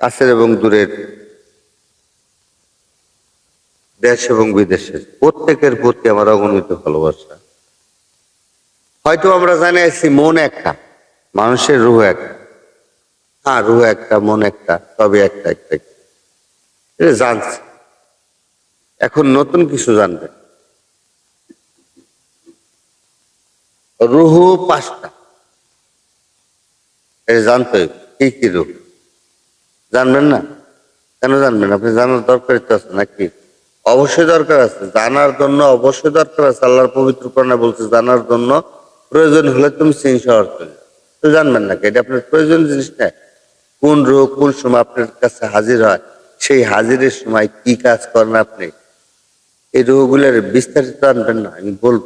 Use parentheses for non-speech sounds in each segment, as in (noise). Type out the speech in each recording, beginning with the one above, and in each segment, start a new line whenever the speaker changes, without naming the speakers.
কাছের (laughs) এবং দূরের দেশ এবং বিদেশের প্রত্যেকের প্রতি আমার অগণিত ভালোবাসা। হয়তো আমরা জানি আছি মন একটা, মানুষের রুহ একটা। হ্যাঁ রুহ একটা, মন একটা, তবে একটা একটা জানছি। এখন নতুন কিছু জানবে রুহু পাঁচটা। এটা জানতে। কি কি রোগ? জানবেন না? কেন জানবেন? আপনি জানার দরকার তো আছে নাকি? অবশ্যই দরকার আছে। জানার জন্য অবশ্যই দরকার আছে। আল্লাহর পবিত্র করণা বলছে, জানার জন্য প্রয়োজন হলে তুমি সিং শহর তো জানবেন নাকি এটা আপনার প্রয়োজন জিনিস না। কোন রোগ কোন সময় আপনার কাছে হাজির হয়? সেই হাজিরের সময় কি কাজ করেন আপনি? এই রোগগুলোর বিস্তারিত আনবেন না, আমি বলব।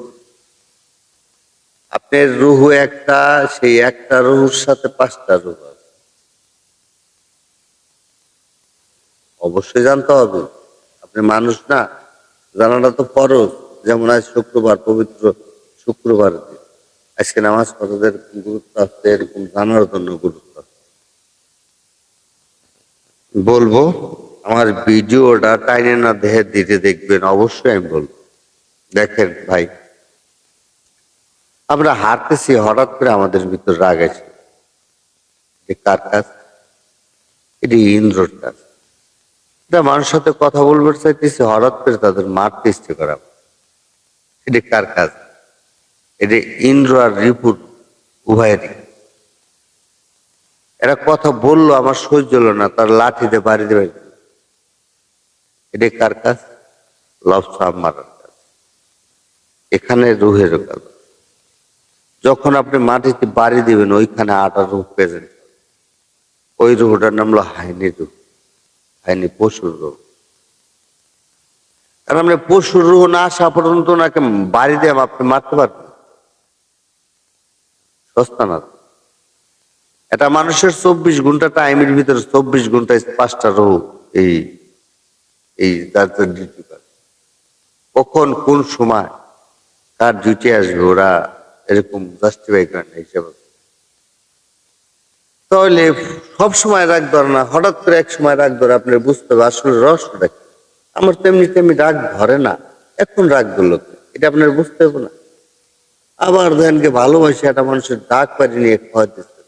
আপনার রুহু একটা, সেই একটা রুহুর সাথে পাঁচটা রুহ অবশ্যই জানতে হবে। আপনি মানুষ না, জানাটা তো ফরজ। যেমন আজ শুক্রবার, পবিত্র শুক্রবার দিন। আজকে নামাজ পড়াদের গুরুত্ব আছে, এরকম জানার জন্য গুরুত্ব বলব, আমার ভিডিওটা টাইনে না দেহে দিতে দেখবেন, অবশ্যই আমি বলব। দেখেন ভাই আমরা হাঁটতেছি হঠাৎ করে আমাদের ভিতর রাগ আছে এ কার কাজ? এটি ইন্দ্রর কাজ। এটা মানুষের সাথে কথা বলবার চাইতেছি, হঠাৎ করে তাদের মারতে ইচ্ছে করা এটি কার কাজ? এটি ইন্দ্র আর রিপুর উভয়েরই এরা কথা বলল, আমার সহ্য হলো না, তার লাঠিতে বাড়ি দেবে। এটি কার কাজ? লবসা মারার কাজ। এখানে রুহের কাজ। যখন আপনি মাটিতে বাড়ি দিবেন, ওইখানে আটা রুহ প্রেজেন্ট ওই রুহটার নাম হলো হাইনি রুহ হাইনি পশুর রুহ কারণ আপনি পশুর রুহ না আসা পর্যন্ত ওনাকে বাড়ি দিয়ে আপনি মারতে পারবেন। সস্তা না। এটা মানুষের চব্বিশ ঘণ্টা টাইমের ভিতরে চব্বিশ ঘন্টায় পাঁচটা রোহ এই এই তার ডিউটি কখন, কোন সময়, কার ডিউটি আসবে, ওরা এরকম জাস্টিফাই করে না হিসেবে। তাহলে সব সময় রাগ ধরে না, হঠাৎ করে এক সময় রাগ ধরে আপনি বুঝতে হবে আসলে রহস্যটা কি। আমার তেমনি তেমনি রাগ ধরে না, এখন রাগ ধরলো এটা আপনার বুঝতে হবে না। আবার ধ্যানকে ভালোবাসে একটা মানুষের ডাক পারি নিয়ে খাওয়াতেছে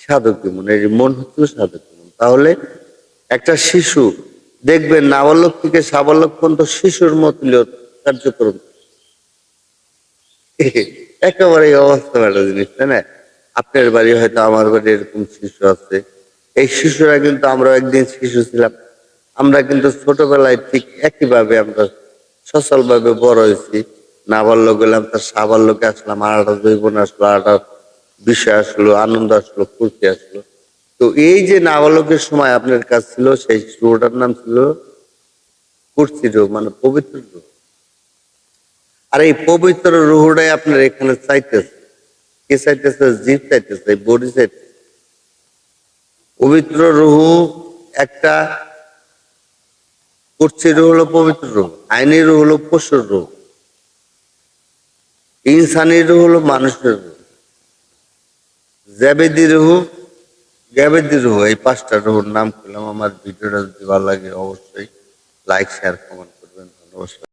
সাধক মন এই মন হচ্ছে সাধক মন তাহলে একটা শিশু দেখবেন নাবালক থেকে সাবালক পর্যন্ত শিশুর মত কার্যক্রম। একেবারে অবস্থা একটা জিনিস, তাই না? আপনার বাড়ি হয়তো আমার বাড়ি এরকম শিশু আছে। এই শিশুরা কিন্তু আমরা একদিন শিশু ছিলাম। আমরা কিন্তু ছোটবেলায় ঠিক একইভাবে আমরা সচল ভাবে বড় হয়েছি। নাবাল্য গেলাম, তার সাবাল্যকে আসলাম আর জৈবন আসলো আর বিষয় আসলো, আনন্দ আসলো, ফুর্তি আসলো। তো এই যে নাবালকের সময় আপনার কাছ ছিল, সেই শুরুটার নাম ছিল কুর্সি রোগ মানে পবিত্র রোগ আর এই পবিত্র রুহুটাই আপনার এখানে চাইতেছে। কে চাইতেছে? জীব চাইতেছে, বডি চাইতেছে। পবিত্র রুহু একটা কুর্সি রুহ হলো পবিত্র রুহ, আইনি রুহ হলো পশুর রুহ, ইনসানি রুহ হলো মানুষের রুহ, জ্যাবেদি রুহ, গ্যাবেদি রুহ। এই পাঁচটা রুহুর নাম করলাম আমার ভিডিওটা যদি ভালো লাগে অবশ্যই লাইক শেয়ার কমেন্ট করবেন। ধন্যবাদ